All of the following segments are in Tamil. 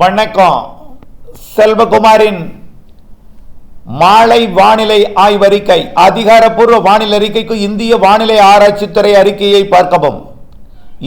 வணக்கம். செல்வகுமாரின் மாலை வானிலை ஆய்வறிக்கை அதிகாரப்பூர்வ வானிலை அறிக்கைக்கு இந்திய வானிலை ஆராய்ச்சித்துறை அறிக்கையை பார்க்கவும்.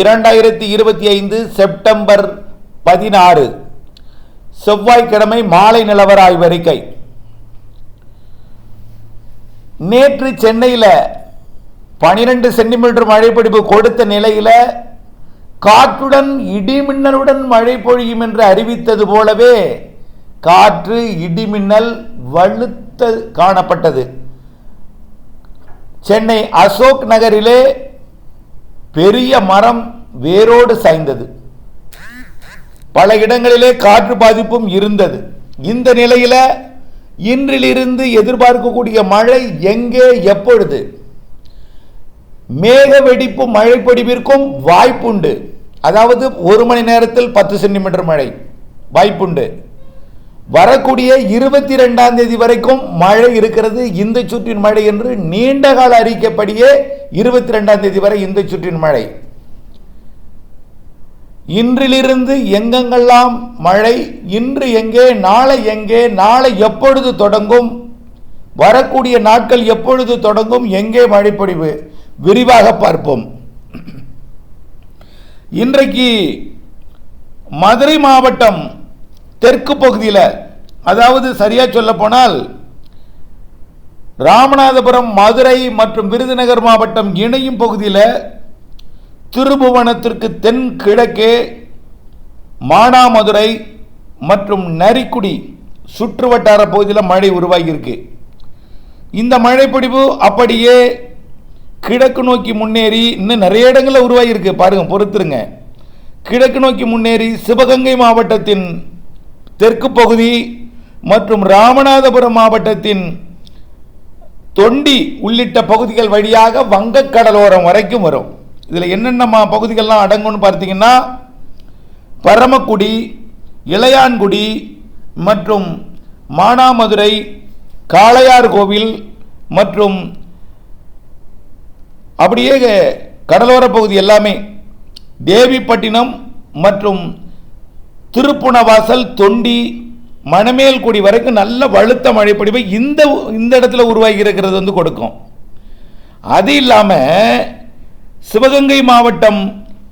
இரண்டாயிரத்தி இருபத்தி ஐந்து செப்டம்பர் பதினாறு செவ்வாய்க்கிழமை மாலை நிலவர ஆய்வறிக்கை. நேற்று சென்னையில் பனிரெண்டு சென்டிமீட்டர் மழைப்பிடிப்பு கொடுத்த நிலையில் காற்றுடன் இடிமின்னலுடன் மழை பொழியும் என்று அறிவித்தது போலவே காற்று இடிமின்னல் வலுத்த காணப்பட்டது. சென்னை அசோக் நகரிலே பெரிய மரம் வேரோடு சாய்ந்தது. பல இடங்களிலே காற்று பாதிப்பும் இருந்தது. இந்த நிலையில இன்றிலிருந்து எதிர்பார்க்கக்கூடிய மழை எங்கே எப்பொழுது? மேக வெடிப்பு மழை பொடிவிற்கும் வாய்ப்புண்டு. அதாவது ஒரு மணி நேரத்தில் பத்து சென்டிமீட்டர் மழை. வாய்ப்புண்டு. வரக்கூடிய இருபத்தி ரெண்டாம் தேதி வரைக்கும் மழை இருக்கிறது. இந்த சுற்றின் மழை என்று நீண்ட கால அறிக்கைப்படியே இருபத்தி ரெண்டாம் தேதி வரை இந்த சுற்றின் மழை. இன்றிலிருந்து எங்கெங்கெல்லாம் மழை இன்று எங்கே நாளை எங்கே நாளை எப்பொழுது தொடங்கும் வரக்கூடிய நாட்கள் எப்பொழுது தொடங்கும் எங்கே மழைப்பொழிவு விரிவாக பார்ப்போம். இன்றைக்கு மதுரை மாவட்டம் தெற்கு பகுதியில் அதாவது சரியாக சொல்ல போனால் ராமநாதபுரம் மதுரை மற்றும் விருதுநகர் மாவட்டம் இணையும் பகுதியில் திருபுவனத்திற்கு தென் கிழக்கே மானாமதுரை மற்றும் நரிக்குடி சுற்றுவட்டார பகுதியில் மழை உருவாகியிருக்கு. இந்த மழைப்பொடிவு அப்படியே கிழக்கு நோக்கி முன்னேறி இன்னும் நிறைய இடங்களில் உருவாகியிருக்கு. பாருங்க பொறுத்துருங்க. கிழக்கு நோக்கி முன்னேறி சிவகங்கை மாவட்டத்தின் தெற்கு பகுதி மற்றும் ராமநாதபுரம் மாவட்டத்தின் தொண்டி உள்ளிட்ட பகுதிகள் வழியாக வங்கக்கடலோரம் வரைக்கும் வரும். இதில் என்னென்ன மா- பகுதிகள்லாம் அடங்கும்னு பார்த்தீங்கன்னா பரமக்குடி இளையான்குடி மற்றும் மானாமதுரை காளையார் கோவில் மற்றும் அப்படியே கடலோர பகுதி எல்லாமே தேவிப்பட்டினம் மற்றும் திருப்புணவாசல் தொண்டி மணமேல்குடி வரைக்கும் நல்ல வலுத்த மழைப்பொழிவை இந்த இந்த இடத்துல உருவாகி இருக்கிறது வந்து கொடுக்கும். அது இல்லாமல் சிவகங்கை மாவட்டம்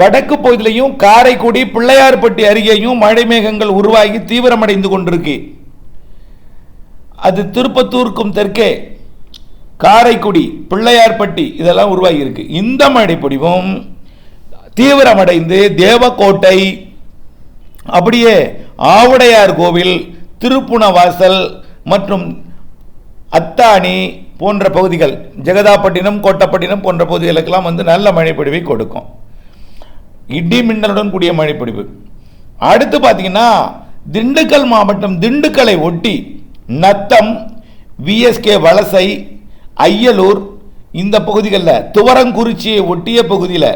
வடக்கு பகுதியிலையும் காரைக்குடி பிள்ளையார்பட்டி அருகேயும் மழை மேகங்கள் உருவாகி தீவிரமடைந்து கொண்டிருக்கு. அது திருப்பத்தூருக்கும் தெற்கே காரைக்குடி பிள்ளையார்பட்டி இதெல்லாம் உருவாகி இருக்கு இந்த மழை பொடிவும் தீவிரமடைந்து தேவக்கோட்டை அப்படியே ஆவுடையார் கோவில் திருப்புணவாசல் மற்றும் அத்தானி போன்ற பகுதிகள் ஜெகதாப்பட்டினம் கோட்டப்பட்டினம் போன்ற பகுதிகளுக்கெல்லாம் வந்து நல்ல மழைப்பொழிவை கொடுக்கும். இடி மின்னலுடன் கூடிய மழைப்பொழிவு அடுத்து பார்த்தீங்கன்னா திண்டுக்கல் மாவட்டம் திண்டுக்கலை ஒட்டி நத்தம் விஎஸ்கே வலசை ஐயலூர் இந்த பகுதிகளில் துவரங்குறிச்சியை ஒட்டிய பகுதியில்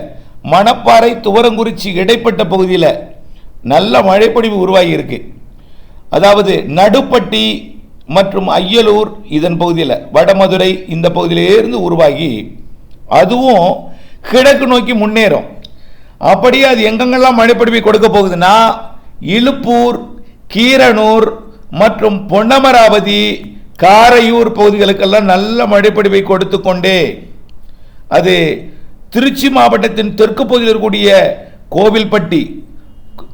மணப்பாறை துவரங்குறிச்சி இடைப்பட்ட பகுதியில் நல்ல மழைப்பொழிவு உருவாகியிருக்கு. அதாவது நடுப்பட்டி மற்றும் ஐயலூர் இதன் பகுதியில் வடமதுரை இந்த பகுதியிலேருந்து உருவாகி அதுவும் கிழக்கு நோக்கி முன்னேறும். அப்படியே அது எங்கெங்கெல்லாம் மழைப்பொழிவை கொடுக்க போகுதுன்னா இழுப்பூர் கீரனூர் மற்றும் பொன்னமராவதி காரையூர் பகுதிகளுக்கெல்லாம் நல்ல மழைப்பொழிவை கொடுத்து கொண்டே அது திருச்சி மாவட்டத்தின் தெற்கு பகுதியில் இருக்கக்கூடிய கோவில்பட்டி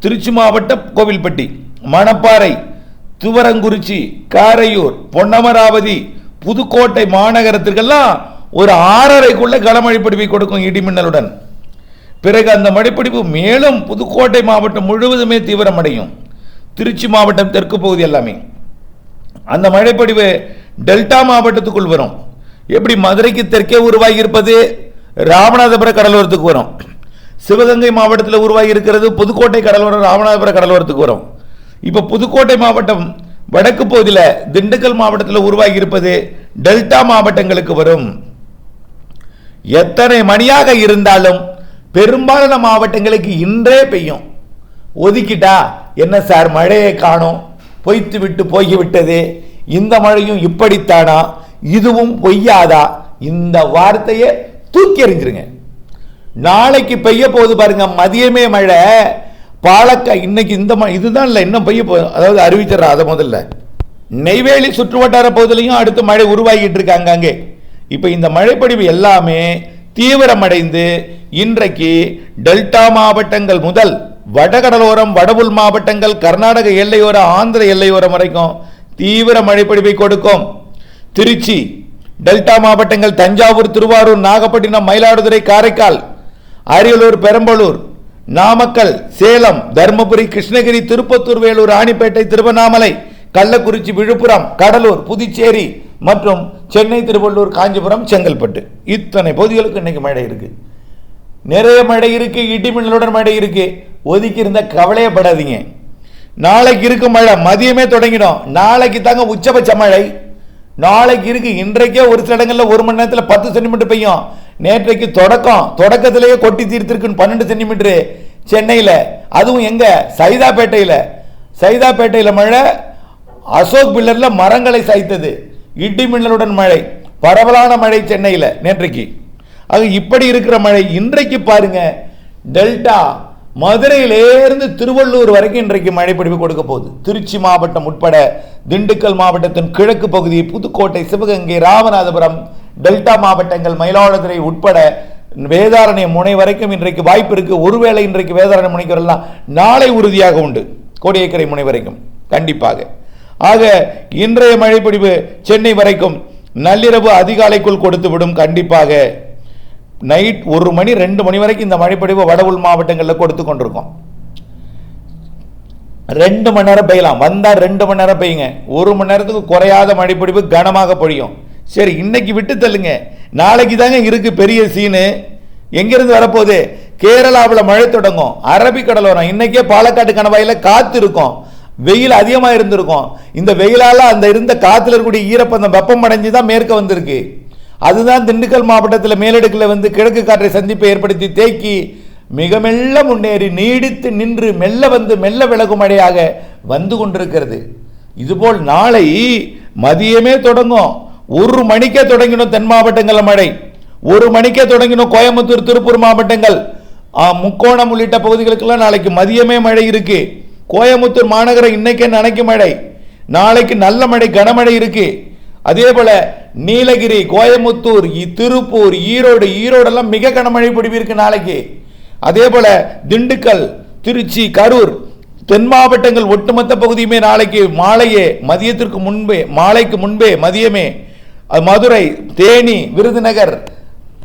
திருச்சி மாவட்டம் கோவில்பட்டி மணப்பாறை துவரங்குறிச்சி காரையூர் பொன்னமராவதி புதுக்கோட்டை மாநகரத்திற்கெல்லாம் ஒரு ஆறரைக்குள்ள கனமழை பிடிப்பை கொடுக்கும் இடிமின்னலுடன் பிறகு அந்த மழைப்பிடிப்பு மேலும் புதுக்கோட்டை மாவட்டம் முழுவதுமே தீவிரமடையும். திருச்சி மாவட்டம் தெற்கு பகுதி எல்லாமே. அந்த மழைப்பொழிவு டெல்டா மாவட்டத்துக்குள் வரும். எப்படி மதுரைக்கு தெற்கே உருவாகி இருப்பது ராமநாதபுர கடலோரத்துக்கு வரும். சிவகங்கை மாவட்டத்தில் உருவாகி இருக்கிறது புதுக்கோட்டை கடலோரம் ராமநாதபுர கடலோரத்துக்கு வரும். இப்போ புதுக்கோட்டை மாவட்டம் வடக்கு பகுதியில் திண்டுக்கல் மாவட்டத்தில் உருவாகி இருப்பது டெல்டா மாவட்டங்களுக்கு வரும். எத்தனை மணியாக இருந்தாலும் பெரும்பாலான மாவட்டங்களுக்கு இன்றே பெய்யும். ஒதுக்கிட்டா என்ன சார் மழையை காணும்? பொய்த்து விட்டு போய்விட்டது இந்த மழையும் இப்படித்தானா? இதுவும் பொய்யாதா? இந்த வார்த்தையை தூக்கி எறிஞ்சிருங்க. நாளைக்கு பெய்ய போகுது பாருங்க மதியமே மழை. பாலக்கா இன்னைக்கு இந்த ம இதுதான் இல்லை இன்னும் பெய்ய போகுது அதாவது அறிவிச்சிடறா அதை முதல்ல. நெய்வேலி சுற்றுவட்டார பகுதியிலையும் அடுத்து மழை உருவாகிட்டு இருக்காங்க அங்கே. இப்போ இந்த மழைப்பொழிவு எல்லாமே தீவிரமடைந்து இன்றைக்கு டெல்டா மாவட்டங்கள் முதல் வடகடலோரம் வடபுல் மாவட்டங்கள் கர்நாடக எல்லையோர ஆந்திர எல்லையோரம் வரைக்கும் தீவிர மழைப்பொழிவை கொடுக்கும். திருச்சி டெல்டா மாவட்டங்கள் தஞ்சாவூர் திருவாரூர் நாகப்பட்டினம் மயிலாடுதுறை காரைக்கால் அரியலூர் பெரம்பலூர் நாமக்கல் சேலம் தருமபுரி கிருஷ்ணகிரி திருப்பத்தூர் வேலூர் ராணிப்பேட்டை திருவண்ணாமலை கள்ளக்குறிச்சி விழுப்புரம் கடலூர் புதுச்சேரி மற்றும் சென்னை திருவள்ளூர் காஞ்சிபுரம் செங்கல்பட்டு. இத்தனை பகுதிகளுக்கு இன்னைக்கு மழை இருக்கு. நிறைய மழை இருக்கு இடிமின்னலுடன் மழை இருக்கு. ஒதுக்கி இருந்த கவலையப்படாதீங்க. நாளைக்கு இருக்கு மழை மதியமே தொடங்கிடும். நாளைக்கு தாங்க உச்சபட்ச மழை. நாளைக்கு இருக்கு இன்றைக்கே ஒரு சில இடங்களில் ஒரு மணி நேரத்தில் பத்து சென்டிமீட்டர் பெய்யும். நேற்றைக்கு தொடக்கம் தொடக்கத்திலேயே கொட்டி தீர்த்திருக்குன்னு பன்னெண்டு சென்டிமீட்டரு சென்னையில். அதுவும் எங்கே? சைதாப்பேட்டையில். சைதாப்பேட்டையில் மழை அசோக் பில்லரில் மரங்களை சாய்த்தது. இடி மின்னலுடன் மழை பரவலான மழை சென்னையில் நேற்றைக்கு. அது இப்படி இருக்கிற மழை இன்றைக்கு பாருங்க டெல்டா மதுரையிலேருந்து திருவள்ளூர் வரைக்கும் இன்றைக்கு மழை பிடிப்பு கொடுக்க போகுது. திருச்சி மாவட்டம் உட்பட திண்டுக்கல் மாவட்டத்தின் கிழக்கு பகுதி புதுக்கோட்டை சிவகங்கை ராமநாதபுரம் டெல்டா மாவட்டங்கள் மயிலாடுதுறை உட்பட வேதாரண்யம் முனை வரைக்கும் இன்றைக்கு வாய்ப்பு இருக்குது ஒருவேளை இன்றைக்கு வேதாரண்யம் முனைக்கு வரலாம். நாளை உறுதியாக உண்டு. கோடியக்கரை முனை வரைக்கும். கண்டிப்பாக. ஆக இன்றைய மழைப்பிடிவு சென்னை வரைக்கும் நள்ளிரவு அதிகாலைக்குள் கொடுத்து விடும். கண்டிப்பாக நைட் ஒரு மணி ரெண்டு மணி வரைக்கும் இந்த மழைப்பொழிவு வட உள் மாவட்டங்களில் கொடுத்து கொண்டிருக்கோம். ரெண்டு மணி நேரம் பெய்யலாம். வந்தால் ரெண்டு மணி நேரம் பெய்யுங்க. ஒரு மணி நேரத்துக்கு குறையாத மழைப்பொழிவு கனமாக பொழியும். சரி இன்னைக்கு விட்டு தள்ளுங்க. நாளைக்கு தாங்க இருக்கு பெரிய சீனு. எங்கிருந்து வரப்போகுது? கேரளாவில் மழை தொடங்கும். அரபிக்கடல் வரும் இன்னைக்கே பாலக்காட்டு கணவாயில் காத்து இருக்கும். வெயில் அதிகமாக இருந்திருக்கும். இந்த வெயிலால் அந்த இருந்த காற்றுல இருக்கக்கூடிய ஈரப்பதம் வெப்பம் அடைஞ்சு தான் மேற்க வந்திருக்கு. அதுதான் திண்டுக்கல் மாவட்டத்தில் மேலடுக்கில் வந்து கிழக்கு காற்றை சந்திப்பை ஏற்படுத்தி தேக்கி மிக மெல்ல முன்னேறி நீடித்து நின்று மெல்ல வந்து மெல்ல விலகும் மழையாக வந்து கொண்டிருக்கிறது. இதுபோல் நாளை மதியமே தொடங்கும். ஒரு மணிக்கே தொடங்கினோம் தென் மாவட்டங்களில் மழை. ஒரு மணிக்கே தொடங்கினோம் கோயம்புத்தூர் திருப்பூர் மாவட்டங்கள். முக்கோணம் உள்ளிட்ட பகுதிகளுக்கெல்லாம் நாளைக்கு மதியமே மழை இருக்கு. கோயம்புத்தூர் மாநகரம் இன்னைக்கே நினைக்கும் மழை. நாளைக்கு நல்ல மழை கனமழை இருக்குது அதே போல நீலகிரி கோயமுத்தூர் திருப்பூர் ஈரோடு ஈரோடெல்லாம் மிக கனமழை பிடிவிருக்கு நாளைக்கு. அதே போல திண்டுக்கல் திருச்சி கரூர் தென் மாவட்டங்கள் ஒட்டுமொத்த பகுதியுமே நாளைக்கு மாலையே மதியத்திற்கு முன்பே மாலைக்கு முன்பே மதியமே மதுரை தேனி விருதுநகர்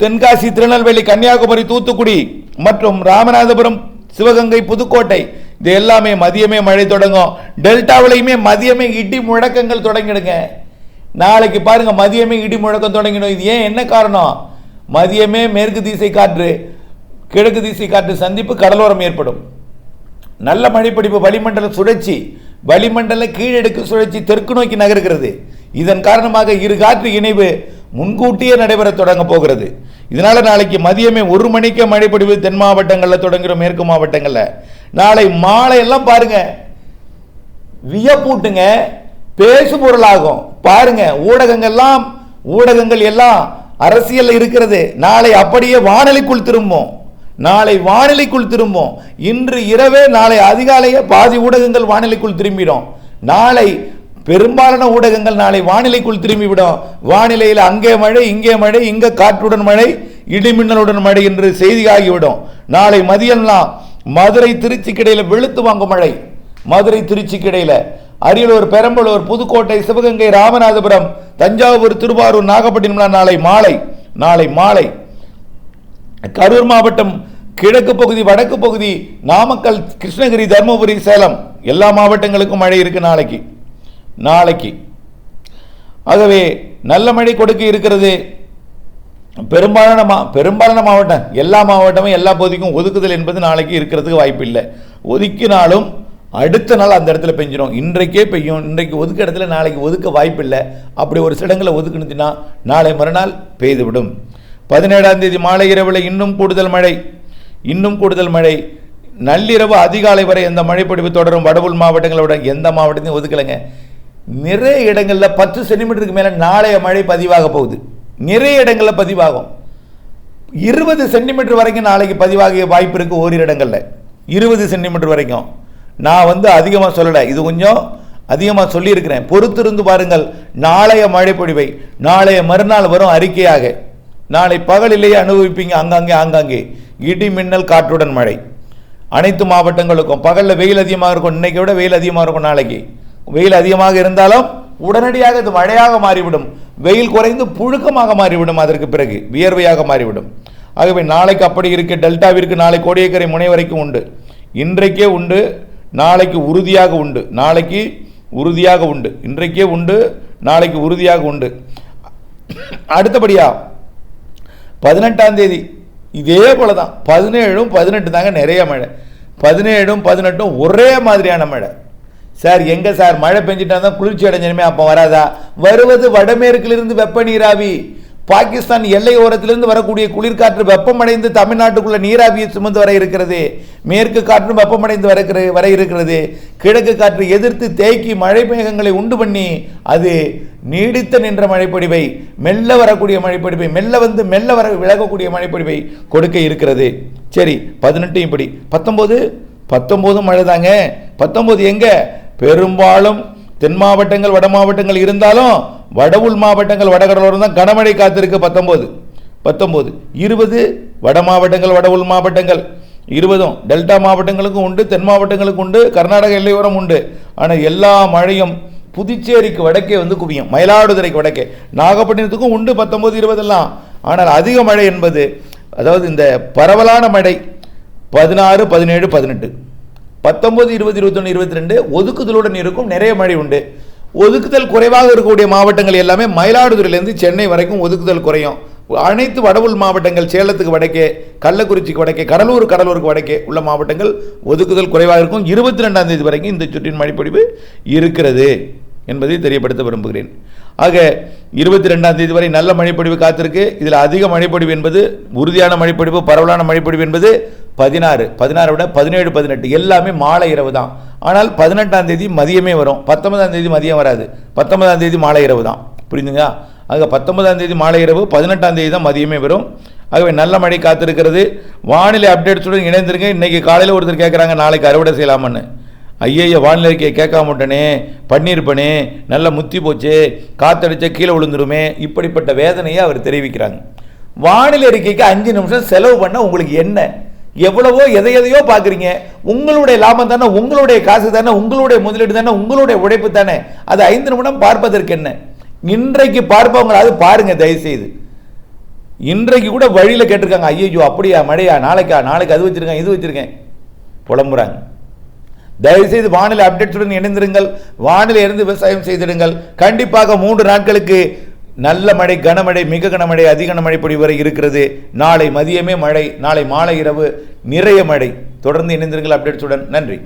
தென்காசி திருநெல்வேலி கன்னியாகுமரி தூத்துக்குடி மற்றும் ராமநாதபுரம் சிவகங்கை புதுக்கோட்டை இது எல்லாமே மதியமே மழை தொடங்கும். டெல்டாவிலையுமே மதியமே இடி முழக்கங்கள் தொடங்கிடுங்க. நாளைக்கு பாருங்க மதியமே இடி முழக்கம் தொடங்கிடும் இது ஏன் என்ன காரணம்? மதியமே மேற்கு திசை காற்று கிழக்கு திசை காற்று சந்திப்பு கடலோரம் ஏற்படும். நல்ல மழைப்பிடிப்பு வளிமண்டல சுழற்சி வளிமண்டல கீழடுக்கு சுழற்சி தெற்கு நோக்கி நகர்கிறது. இதன் காரணமாக இரு காற்று இணைவு முன்கூட்டியே நடைபெற தொடங்க போகிறது. இதனால நாளைக்கு மதியமே ஒரு மணிக்கே மழைப்பிடிவு தென் மாவட்டங்களில் தொடங்குகிறோம் மேற்கு மாவட்டங்களில். நாளை மாலை எல்லாம் பாருங்க வியப்பூட்டுங்க பேசு பொருளாகும் பாருங்க ஊடகங்கள்லாம் ஊடகங்கள் எல்லாம் அரசியல் இருக்கிறது. நாளை அப்படியே வானொலிக்குள் திரும்பும். நாளை வானிலைக்குள் திரும்பும். இன்று இரவே நாளை அதிகாலையே பாதி ஊடகங்கள் வானிலைக்குள் திரும்பிடும். நாளை பெரும்பாலான ஊடகங்கள் நாளை வானிலைக்குள் திரும்பிவிடும். வானிலையில் அங்கே மழை இங்கே மழை இங்கே காற்றுடன் மழை இடிமின்னலுடன் மழை என்று செய்தி ஆகிவிடும் நாளை மதியம்லாம் மதுரை திருச்சிக்கு இடையில வெளுத்து வாங்கும் மழை. மதுரை திருச்சிக்கு இடையில. அரியலூர் பெரம்பலூர் புதுக்கோட்டை சிவகங்கை ராமநாதபுரம் தஞ்சாவூர் திருவாரூர் நாகப்பட்டினம் நாளை மாலை நாளை மாலை. கரூர் மாவட்டம் கிழக்கு பகுதி வடக்கு பகுதி நாமக்கல் கிருஷ்ணகிரி தருமபுரி சேலம். எல்லா மாவட்டங்களுக்கும் மழை இருக்கு நாளைக்கு. நாளைக்கு. ஆகவே நல்ல மழை கொடுக்க இருக்கிறது. பெரும்பாலான மா பெரும்பாலான மாவட்டம் எல்லா மாவட்டமும் எல்லா பகுதிக்கும் ஒதுக்குதல் என்பது நாளைக்கு இருக்கிறதுக்கு வாய்ப்பு இல்லை ஒதுக்கினாலும் அடுத்த நாள் அந்த இடத்துல பெஞ்சிடும் இன்றைக்கே பெய்யும். இன்றைக்கு ஒதுக்க இடத்துல நாளைக்கு ஒதுக்க வாய்ப்பு இல்லை அப்படி ஒரு சிடங்களை ஒதுக்குனுச்சுன்னா நாளை மறுநாள் பெய்துவிடும். பதினேழாம் தேதி மாலை இரவில் இன்னும் கூடுதல் மழை. இன்னும் கூடுதல் மழை. நள்ளிரவு அதிகாலை வரை எந்த மழைப்பொழிவு தொடரும்? வடவுள் மாவட்டங்களோட எந்த மாவட்டத்தையும் ஒதுக்கலைங்க. நிறைய இடங்களில் பத்து சென்டிமீட்டருக்கு மேலே நாளைய மழை பதிவாக போகுது. நிறைய இடங்களில் பதிவாகும். இருபது சென்டிமீட்டர் வரைக்கும் நாளைக்கு பதிவாக வாய்ப்பு இருக்குது ஓரிரு இடங்களில். இருபது சென்டிமீட்டர் வரைக்கும். நான் வந்து அதிகமாக சொல்லலை. இது கொஞ்சம் அதிகமாக சொல்லியிருக்கிறேன். பொறுத்திருந்து பாருங்கள். நாளைய மழைப்பொழிவை நாளைய மறுநாள் வரும் அறிக்கையாக. நாளை பகலிலேயே அனுபவிப்பீங்க. ஆங்காங்கே ஆங்காங்கே இடி மின்னல் காற்றுடன் மழை. அனைத்து மாவட்டங்களுக்கும். பகலில் வெயில் அதிகமாக இருக்கும். இன்னைக்கு விட வெயில் அதிகமாக இருக்கும் நாளைக்கு. வெயில் அதிகமாக இருந்தாலும் உடனடியாக இது மழையாக மாறிவிடும். வெயில் குறைந்து புழுக்கமாக மாறிவிடும் அதற்கு பிறகு. வியர்வையாக மாறிவிடும். ஆகவே நாளைக்கு அப்படி இருக்கு. டெல்டாவிற்கு நாளை கோடியக்கரை முனை வரைக்கும் உண்டு. இன்றைக்கே உண்டு. நாளைக்கு உறுதியாக உண்டு. நாளைக்கு உறுதியாக உண்டு. இன்றைக்கே உண்டு நாளைக்கு உறுதியாக உண்டு. அடுத்தபடியா பதினெட்டாம் தேதி இதே போல தான் பதினேழும் பதினெட்டு தாங்க நிறைய மழை. பதினேழும் பதினெட்டும் ஒரே மாதிரியான மழை. சார் எங்கே சார்? மழை பெஞ்சிட்டா தான் குளிர்ச்சி அடைஞ்சனுமே அப்போ வராதா? வருவது வடமேற்கிலிருந்து வெப்ப நீராவி. பாகிஸ்தான் எல்லை ஓரத்திலிருந்து வரக்கூடிய குளிர்காற்று வெப்பமடைந்து தமிழ்நாட்டுக்குள்ள நீராவியை சுமந்து வர இருக்கிறது. மேற்கு காற்றும் வெப்பமடைந்து வர வர இருக்கிறது. கிழக்கு காற்று எதிர்த்து தேக்கி மழை மேகங்களை உண்டு பண்ணி அது நீடித்த நின்ற மழைப்பொடிவை மெல்ல வரக்கூடிய மழைப்பொடிவை மெல்ல வந்து மெல்ல வர விலகக்கூடிய மழைப்பொடிவை கொடுக்க இருக்கிறது. சரி பதினெட்டு இப்படி. பத்தொம்போது? பத்தொம்போதும் மழை தாங்க பத்தொம்போது எங்க? பெரும்பாலும் தென் மாவட்டங்கள் வட மாவட்டங்கள் இருந்தாலும் வட உள் மாவட்டங்கள் வடகடலோரம் தான் கனமழை காத்திருக்கு. பத்தொம்போது. பத்தொம்போது. இருபது வட மாவட்டங்கள் வட உள் மாவட்டங்கள். இருபதும். டெல்டா மாவட்டங்களுக்கும் உண்டு தென் மாவட்டங்களுக்கும் உண்டு கர்நாடக எல்லையோரம் உண்டு. ஆனால் எல்லா மழையும் புதுச்சேரிக்கு வடக்கே வந்து குவியும். மயிலாடுதுறைக்கு வடக்கே. நாகப்பட்டினத்துக்கும் உண்டு பத்தொம்போது இருபதெல்லாம். ஆனால் அதிக மழை என்பது அதாவது இந்த பரவலான மழை பதினாறு பதினேழு பதினெட்டு. பத்தொம்பது இருபது இருபத்தொன்று இருபத்தி ரெண்டு ஒதுக்குதலுடன் இருக்கும். நிறைய மழை உண்டு. ஒதுக்குதல் குறைவாக இருக்கக்கூடிய மாவட்டங்கள் எல்லாமே மயிலாடுதுறையிலேருந்து சென்னை வரைக்கும் ஒதுக்குதல் குறையும். அனைத்து வடவுள் மாவட்டங்கள் சேலத்துக்கு வடக்கே கள்ளக்குறிச்சிக்கு வடக்கே கடலூர் கடலூருக்கு வடக்கே உள்ள மாவட்டங்கள் ஒதுக்குதல் குறைவாக இருக்கும். இருபத்தி ரெண்டாம் தேதி வரைக்கும் இந்த சுற்றின் மழைப்பொழிவு இருக்கிறது. என்பதை தெரியப்படுத்த விரும்புகிறேன். ஆக இருபத்தி ரெண்டாம் தேதி வரை நல்ல மழைப்பொழிவு காத்திருக்கு. இதில் அதிக மழைப்பொழிவு என்பது உறுதியான மழைப்பொழிவு பரவலான மழைப்பொழிவு என்பது பதினாறு. பதினாறு விட பதினேழு பதினெட்டு. எல்லாமே மாலை இரவு தான். ஆனால் பதினெட்டாம் தேதி மதியமே வரும். பத்தொன்பதாம் தேதி மதியம் வராது. பத்தொன்பதாம் தேதி மாலை இரவு தான். புரிஞ்சுங்களா? ஆக பத்தொன்பதாம் தேதி மாலை இரவு பதினெட்டாம் தேதி தான் மதியமே வரும். ஆகவே நல்ல மழை காத்திருக்கிறது. வானிலை அப்டேட்ஸுடன் இணைந்திருங்க. இன்றைக்கி காலையில் ஒருத்தர் கேட்குறாங்க நாளைக்கு அறுவடை செய்யலாமான்னு. ஐயையோ வானிலைக்கே கேட்காம விட்டனே பண்ணியிருப்பனே நல்லா முத்தி போச்சு காத்தடிச்ச கீழே விழுந்துருமே இப்படிப்பட்ட வேதனையை அவர் தெரிவிக்கிறாங்க. வானிலை அறிக்கைக்கு அஞ்சு நிமிஷம் செலவு பண்ண உங்களுக்கு என்ன? எவ்வளவோ எதை எதையோ பார்க்குறீங்க. உங்களுடைய லாபம் தானே உங்களுடைய காசு தானே உங்களுடைய முதலீடு தானே உங்களுடைய உழைப்பு தானே. அது ஐந்து நிமிடம் பார்ப்பதற்கு என்ன? இன்றைக்கு பார்ப்பவங்களாவது பாருங்க தயவுசெய்து. இன்றைக்கு கூட வழியில் கேட்டிருக்காங்க ஐயோ அப்படியா மழையா நாளைக்கா நாளைக்கு அது வச்சிருக்கேன் இது வச்சிருக்கேன். புலம்புறாங்க. தயவுசெய்து வானிலை அப்டேட்ஸுடன் இணைந்திருங்கள். வானிலை இருந்து விவசாயம் செய்திடுங்கள். கண்டிப்பாக மூன்று நாட்களுக்கு நல்ல மழை கனமழை மிக கனமழை அதிக கனமழை பொடி வரை இருக்கிறது. நாளை மதியமே மழை நாளை மாலை இரவு நிறைய மழை. தொடர்ந்து இணைந்திருங்கள் அப்டேட்ஸுடன் நன்றி.